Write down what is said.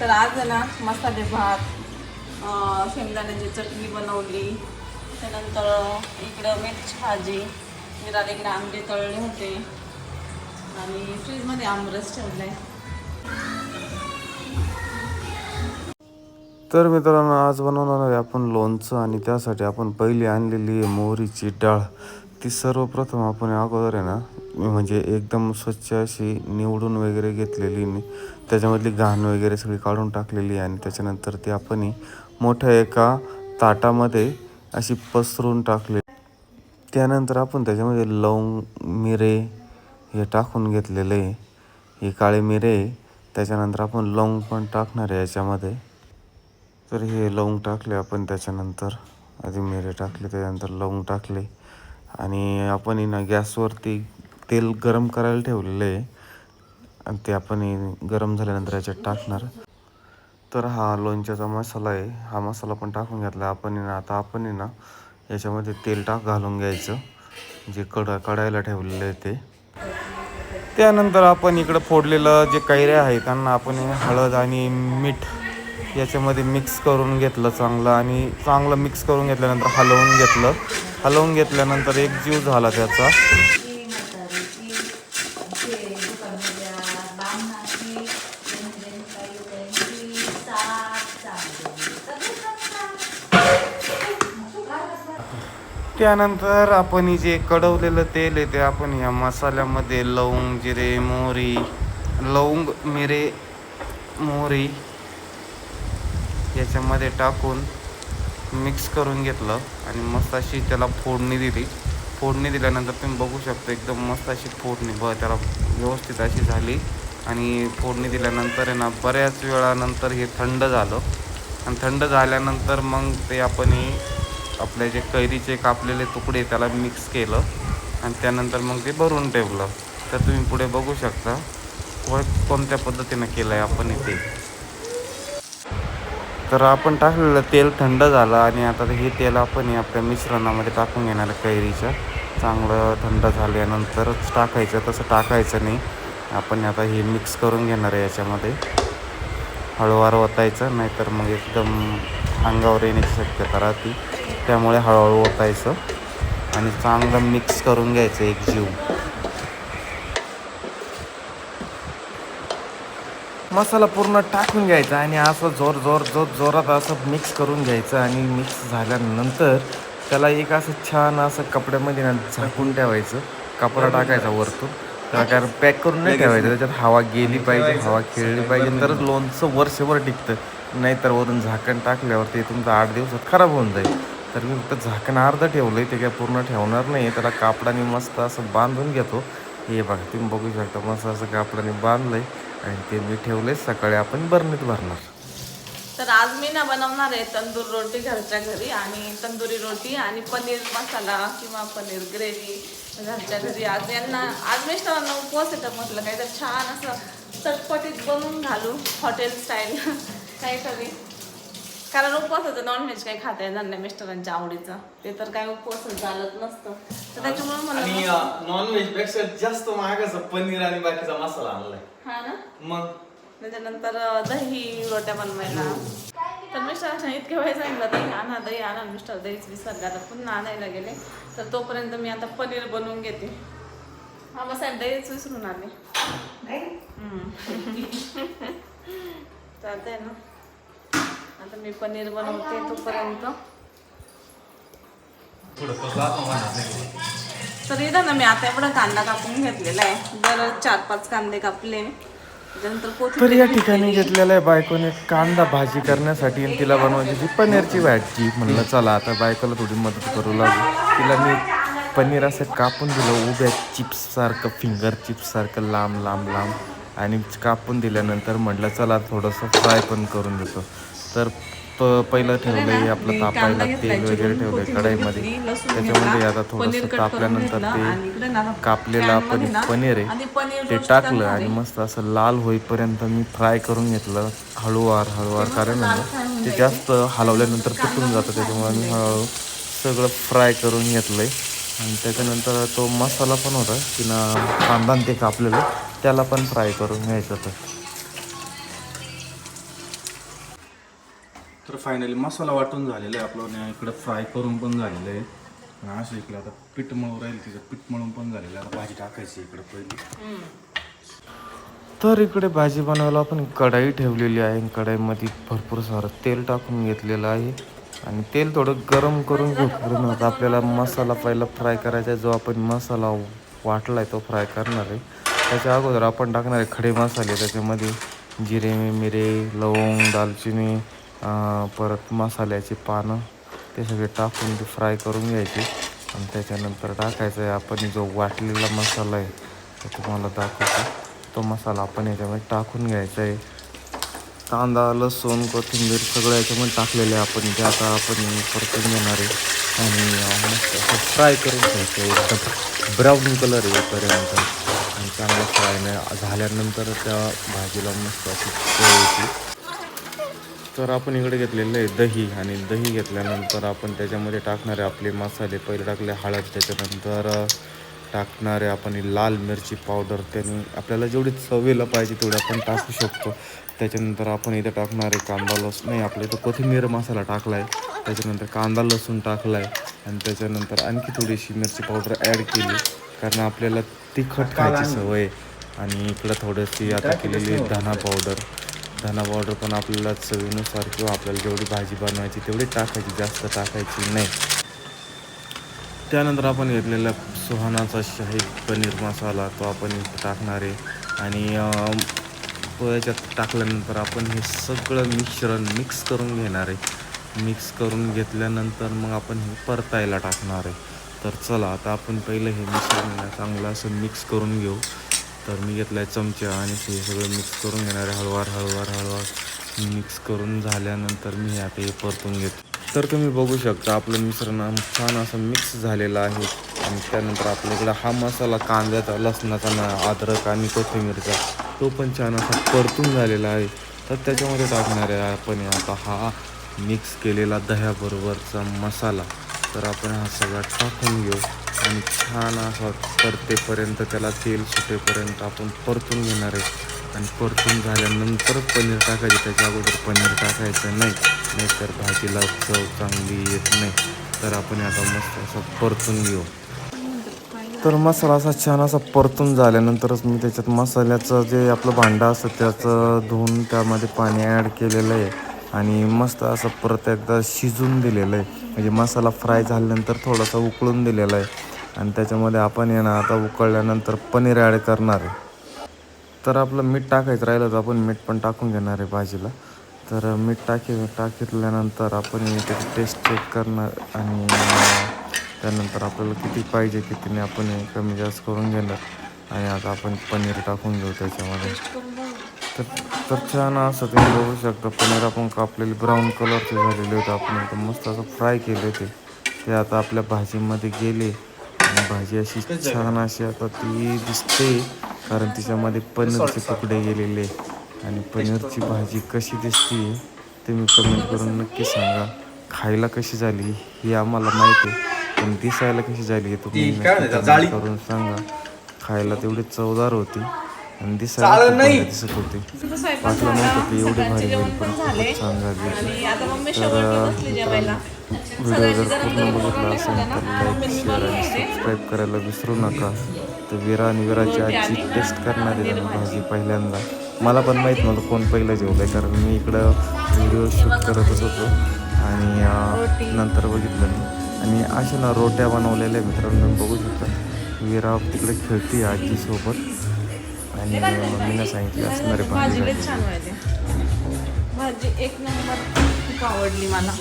तर आज आहे ना मसाले भात. शेंगदाण्याची चटणी बनवली. त्यानंतर इकडं मिरची भाजी. मिराला इकडे आंबे तळले होते. आणि फ्रीजमध्ये आमरस ठेवले तर मित्रांनो आज बनवणार आहे आपण लोणचं आणि त्यासाठी आपण पहिली आणलेली आहे मोहरीची डाळ. ती सर्वप्रथम आपण अगोदर आहे ना म्हणजे एकदम स्वच्छ अशी निवडून वगैरे घेतलेली त्याच्यामधली घाण वगैरे सगळी काढून टाकलेली आणि त्याच्यानंतर ती आपण मोठ्या एका ताटामध्ये अशी पसरून टाकली त्यानंतर आपण त्याच्यामध्ये लवंग मिरे हे टाकून घेतलेले आहे. हे काळे मिरे त्याच्यानंतर आपण लवंग पण टाकणार आहे याच्यामध्ये. तर हे लवंग टाकले आपण त्याच्यानंतर. आधी मिरे टाकले त्याच्यानंतर लवंग टाकले. आणि आपण ना गॅसवरती तेल गरम करायला ठेवलेलं आहे. आणि ते आपण गरम झाल्यानंतर याच्यात टाकणार. तर हा लोणच्याचा मसाला आहे. हा मसाला पण टाकून घेतला. आपण ना आता आपण ना याच्यामध्ये तेल टाक घालून घ्यायचं. जे कड कडायला ठेवलेलं आहे ते. त्यानंतर आपण इकडं फोडलेलं जे कैऱ्या आहे त्यांना आपण हे हळद आणि मीठ याच्यामध्ये मिक्स करून घेतलं चांगलं. आणि चांगलं मिक्स करून घेतल्यानंतर हलवून घेतलं. हलवून घेतल्यानंतर एक जीव झाला त्याचा. त्यानंतर आपण जे कडवलेलं तेल आहे ते आपण या मसाल्यामध्ये लवंग जिरे मोहरी लवंग मिरे मोहरी याच्यामध्ये टाकून मिक्स करून घेतलं आणि मस्त अशी त्याला फोडणी दिली. फोडणी दिल्यानंतर तुम्ही बघू शकता एकदम मस्त अशी फोडणी. ब त्याला व्यवस्थित अशी झाली. आणि फोडणी दिल्यानंतर आहे ना बऱ्याच वेळानंतर हे थंड झालं. आणि थंड झाल्यानंतर मग ते आपण हे आपले जे कैरीचे कापलेले तुकडे त्याला मिक्स केलं. आणि त्यानंतर मग ते भरून ठेवलं. तर तुम्ही पुढे बघू शकता. को कोणत्या पद्धतीनं केलं आहे आपण इथे तर आपण टाकलेलं तेल थंड झालं आणि आता हे तेल आपण आपल्या मिश्रणामध्ये टाकून घेणार आहे कैरीच्या चांगलं थंड झाल्यानंतरच टाकायचं तसं टाकायचं नाही. आपण आता हे मिक्स करून घेणार आहे याच्यामध्ये. हळूवार ओतायचं नाहीतर मग एकदम अंगावर येण्याची शक्यता राहते. त्यामुळे हळूहळू ओतायचं. आणि चांगलं मिक्स करून घ्यायचं एक जीव. मसाला पूर्ण टाकून घ्यायचा आणि असं जोर जोर जोर जोरात असं मिक्स करून घ्यायचं आणि मिक्स झाल्यानंतर त्याला एक असं छान असं कपड्यामध्ये ना झाकून ठेवायचं. कपडा टाकायचा वरतून. त्याला काय पॅक करून नाही ठेवायचं. त्याच्यात हवा गेली पाहिजे हवा खेळली पाहिजे. तरच लोणचं वर्षभर टिकतं. नाहीतर वरून झाकण टाकल्यावर ते तुमचं आठ दिवसात खराब होऊन जाईल. तर मी फक्त झाकण अर्ध ठेवलं आहे ते काय पूर्ण ठेवणार नाही त्याला कापडाने मस्त असं बांधून घेतो. हे बघा तुम्ही बघू शकता. मस्त असं कापडाने बांधलंय. आणि ते मी ठेवले सकाळी आपण बरणीत भरणार. तर आज मी ना बनवणार आहे तंदूर रोटी घरच्या घरी आणि तंदुरी रोटी आणि पनीर मसाला किंवा पनीर ग्रेव्ही घरच्या घरी. आज यांना आज मिस्टरांना उपवास येतं म्हटलं काहीतरी छान असं चटपटीत बनवून घालू हॉटेल स्टाईल. काहीतरी कारण उपवासाचं नॉनव्हेज काही खाता येणार नाही मिस्टरांच्या आवडीचं. ते तर काय उपवासच चालत नसतं. तर त्याच्यामुळे आणि म्हणलं नॉनव्हेजपेक्षा जास्त महागाचा पनीर आणि बाकीचा मसाला आणलाय. हा ना? मग? त्याच्यानंतर अं, दही रोट्या बनवायला. तर मिस्टरांना इतके वेळ सांगितलं दही आणा दही आणा. मिस्टर दहीच विसरले आता पुन्हा आणायला गेले. तर तोपर्यंत मी आता पनीर बनवून घेते. हा मग साहेब दहीच विसरून आले. हम्म. चालतंय ना. आता मी पनीर बनवते तोपर्यंत. तर इथं ना मी आता एवढा कांदा कापून घेतलेला आहे. दर चार पाच कांदे कापले तर या ठिकाणी घेतलेलं आहे बायकोने कांदा भाजी करण्यासाठी आणि तिला बनवायची पनीरची भाजी म्हणलं चला आता बायकोला थोडी मदत करू लागू. तिला मी पनीर असं कापून दिलं उभ्या चिप्ससारखं फिंगर चिप्ससारखं लांब लांब लांब. आणि कापून दिल्यानंतर म्हटलं चला थोडंसं फ्राय पण करून देतो. तर प पहिलं ठेवलं आहे आपलं तापायला तेल वगैरे ठेवलं आहे कढईमध्ये. त्याच्यामध्ये आता थोडंसं तापल्यानंतर ते कापलेलं आपण पनीर आहे ते टाकलं आणि मस्त असं लाल होईपर्यंत मी फ्राय करून घेतलं हळूवार हळूवार कारण ना, ते जास्त हलवल्यानंतर तुटून जातं त्याच्यामुळे मी हळूहळू सगळं फ्राय करून घेतलं आहे आणि त्याच्यानंतर तो मसाला पण होता तिनं कांदा आणि ते कापलेलं त्याला पण फ्राय करून घ्यायचं होतं. तर फायनली मसाला वाटून झालेला आहे आपलं. आणि इकडं फ्राय करून पण झालेलं आहे. आणि असं इकडं आता पीठ मळून राहील तिचं पीठ मळून पण झालेलं आहे. आता भाजी टाकायची इकडं पहिली. तर इकडे भाजी बनवायला आपण कढाई ठेवलेली आहे. कढाईमध्ये भरपूर सारं तेल टाकून घेतलेलं आहे. आणि तेल थोडं गरम करून घेऊन आता आपल्याला मसाला पहिला फ्राय करायचा आहे. जो आपण मसाला वाटला आहे तो फ्राय करणार आहे. त्याच्या अगोदर आपण टाकणार आहे खडे मसाले. त्याच्यामध्ये जिरे मिरे लवंग दालचिनी परत मसाल्याची पानं ते सगळे टाकून ते फ्राय करून घ्यायचे. आणि त्याच्यानंतर टाकायचं आहे आपण जो वाटलेला मसाला आहे तो तुम्हाला दाखवतो. तो मसाला आपण याच्यामध्ये टाकून घ्यायचा आहे. कांदा लसूण कोथिंबीर सगळं याच्यामध्ये टाकलेलं आहे आपण. ते आता आपण परतून घेणार आहे. आणि मस्त फ्राय करून घ्यायचं आहे. एकदम ब्राऊन कलर येईपर्यंत आणि चांगलं फ्राय नाही. झाल्यानंतर त्या भाजीला मस्त अशी येते तर आपण इकडे घेतलेलं आहे दही आणि दही घेतल्यानंतर आपण त्याच्यामध्ये टाकणारे आपले मसाले पहिले टाकले हळद त्याच्यानंतर टाकणारे आपण लाल मिरची पावडर त्याने आपल्याला जेवढी चवीला पाहिजे तेवढी आपण टाकू शकतो. त्याच्यानंतर आपण इथं टाकणारे कांदा लसूण नाही आपल्या इथं कोथिंबीर मसाला टाकला आहे त्याच्यानंतर कांदा लसूण टाकला आहे आणि त्याच्यानंतर आणखी थोडीशी मिरची पावडर ॲड केली कारण आपल्याला तिखट खायची सवय. आणि इकडं थोडीशी आता केलेली आहे धना पावडर. धना पावडर पण आपल्याला चवीनुसार किंवा आपल्याला जेवढी भाजी बनवायची तेवढी टाकायची. जास्त टाकायची नाही. त्यानंतर आपण घेतलेला सुहानाचा शाही पनीर मसाला तो आपण टाकणार आहे. आणि अं, तो याच्यात टाकल्यानंतर आपण हे सगळं मिश्रण मिक्स करून घेणार आहे. मिक्स करून घेतल्यानंतर मग आपण हे परतायला टाकणार आहे. तर चला आता आपण पहिलं हे मिश्रण चांगलं असं मिक्स करून घेऊ. तर मी घेतला आहे चमचा आणि हे सगळं मिक्स करून घेणार आहे. हळूवार हळूवार हळूवार मिक्स करून झाल्यानंतर मी हे आता हे परतून घेतो. तर तुम्ही बघू शकता आपलं मिश्रण छान असं मिक्स झालेलं आहे. आणि त्यानंतर आपल्याकडं हा मसाला कांद्याचा लसणाचा ना अद्रक आणि कोथिंबीरचा तो पण छान असा परतून झालेला आहे. तर त्याच्यामध्ये टाकणार आहे आपण आता हा मिक्स केलेला दह्याबरोबरचा मसाला. तर आपण हा सगळा टाकून घेऊ. आणि छान असा परतेपर्यंत त्याला तेल सुटेपर्यंत आपण परतून घेणार आहे. आणि परतून झाल्यानंतर पनीर टाकायचं. त्याच्या अगोदर पनीर टाकायचं नाही. नाहीतर भाजीला चव चांगली येत नाही. तर आपण आता मस्त असं परतून घेऊ. तर मसाला असा छान असा परतून झाल्यानंतरच मी त्याच्यात मसाल्याचं जे आपलं भांडं असतं त्याचं धुवून त्यामध्ये पाणी ॲड केलेलं आहे. आणि मस्त असं परत एकदा शिजून दिलेलं आहे. म्हणजे मसाला फ्राय झाल्यानंतर थोडासा उकळून दिलेला आहे. आणि त्याच्यामध्ये आपण आहे ना आता उकळल्यानंतर पनीर ॲड करणार आहे. तर आपलं मीठ टाकायचं राहिलं तर आपण मीठ पण टाकून घेणार आहे भाजीला. तर मीठ टाकी टाकितल्यानंतर आपण त्याची टेस्ट चेक करणार आणि त्यानंतर आपल्याला किती पाहिजे किती नाही आपण कमी जास्त करून घेणार. आणि आता आपण पनीर टाकून घेऊ त्याच्यामध्ये. तर तर छान असं तुम्ही बघू शकता पनीर आपण कापलेले ब्राऊन कलरचे झालेले होते. आपण एकदम मस्त असं फ्राय केले होते. ते आता आपल्या भाजीमध्ये गेले. भाजी अशी छान अशी आता ती दिसते कारण तिच्यामध्ये पनीरचे तुकडे गेलेले आणि पनीरची भाजी कशी दिसते तुम्ही कमेंट करून नक्की सांगा. खायला कशी झाली ही आम्हाला माहिती आहे पण दिसायला कशी झाली हे तुम्ही ती? करून सांगा. खायला तेवढी चवदार होती. आणि दिसायला चालेल खूप नाही. दिसत होती. तुझं स्वयंपाक वाटलं झाला नव्हतं की एवढी सगळ्यांचे भारी जेवण होईल पण झाले. खूपच छान झाली. आणि आता मम्मी तर शेवटला बसली जेवायला. व्हिडिओ जर पूर्ण बघितला असेल तर ना, लाईक शेअर आणि. सबस्क्राईब करायला विसरू नका. तर विरा आणि विराची आजची टेस्ट करणार आहे त्यांनी भाजी पहिल्यांदा. मला पण माहीत नव्हतं कोण पहिलं जेवलं आहे कारण मी इकडं व्हिडिओ शूट करतच होतो. आणि अं, नंतर बघितलं मी. आणि अशा ना रोट्या बनवलेल्या आहे मित्रांनो बघू शकता. विरा तिकडे खेळते आजीसोबत. आणि मम्मीने सांगितले असणारे भाजी छान व्हायची भाजी एक नंबर खूप आवडली मला.